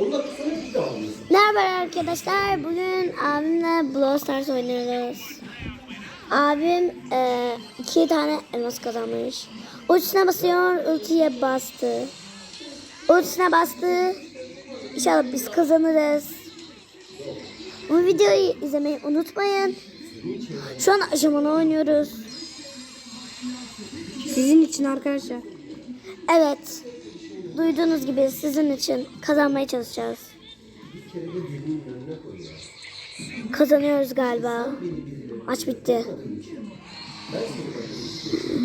10 dakika sonra bir daha alıyorsun. Merhaba arkadaşlar. Bugün abimle Brawl Stars oynuyoruz. Abim e, iki tane elmas kazanmış. Ultisine basıyor, ultiye bastı. Ultisine bastı. İnşallah biz kazanırız. Bu videoyu izlemeyi unutmayın. Şu an aşamalı oynuyoruz. Sizin için arkadaşlar. Evet. Duyduğunuz gibi sizin için kazanmaya çalışacağız. Kazanıyoruz galiba. Maç bitti.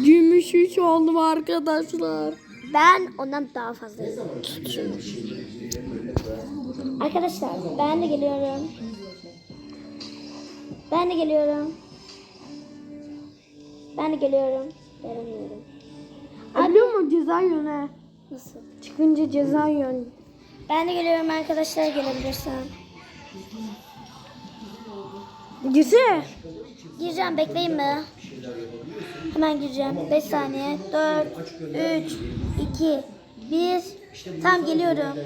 Gümüş 3 oldum arkadaşlar. Ben ondan daha fazlayım. Arkadaşlar ben de geliyorum. Ben de geliyorum. Ben de geliyorum. Veremiyorum. Biliyor musun ceza yönü? Nasıl? Çıkınca ceza yönü. Ben de geliyorum arkadaşlar gelebilirsen. Gise. Gireceğim bekleyin mi? Hemen gireceğim. 5 saniye. 4, 3, 2, 1. Tam geliyorum.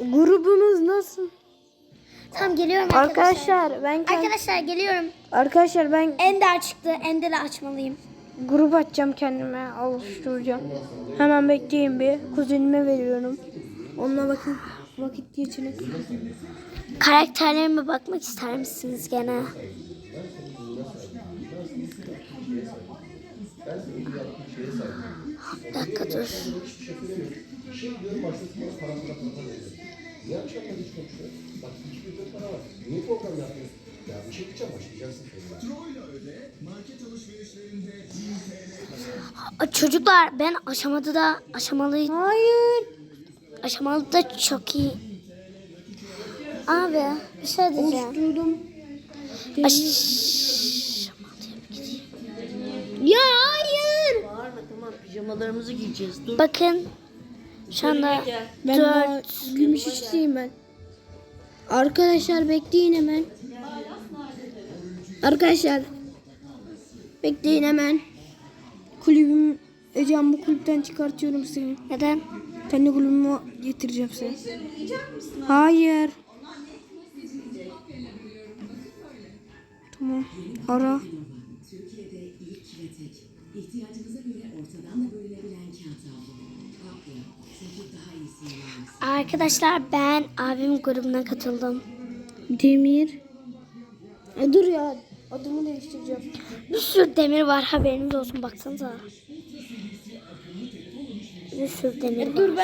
Grubumuz nasıl? Tam geliyorum arkadaşlar. Arkadaşlar ben Arkadaşlar geliyorum. arkadaşlar ben Ender çıktı. Ender'i açmalıyım. Grup açacağım kendime oluşturacağım. Hemen bekleyin bir. Kuzenime veriyorum. Onunla bakın vakit geçirin. Karakterlerime bakmak ister misiniz gene? Bir dakika dur. Niye akşamlar hiç konuşuyoruz? Bak iki bir para var. Niye program yapmıyorsun? Ya bir şey diyeceğim başlayacaksın şöyle. Aa, Çocuklar ben aşamada da aşamalı Hayır. aşamalı da çok iyi. Abi bir şey diyeceğim. Bir gideyim. Ya hayır. Bağırma tamam pijamalarımızı giyeceğiz. Dur. Bakın şu anda Ben daha dört. gümüş içteyim ben. Arkadaşlar bekleyin hemen. Arkadaşlar bekleyin hemen. Kulübüm Ecem bu kulüpten çıkartıyorum seni. Neden? Kendi kulübüme getireceğim seni. Hayır. Tamam. Ara. Arkadaşlar ben abim grubuna katıldım. Demir. E, dur ya. Adımı değiştireceğim. Bir sürü demir var haberiniz olsun baksanıza. Bir sürü demir var.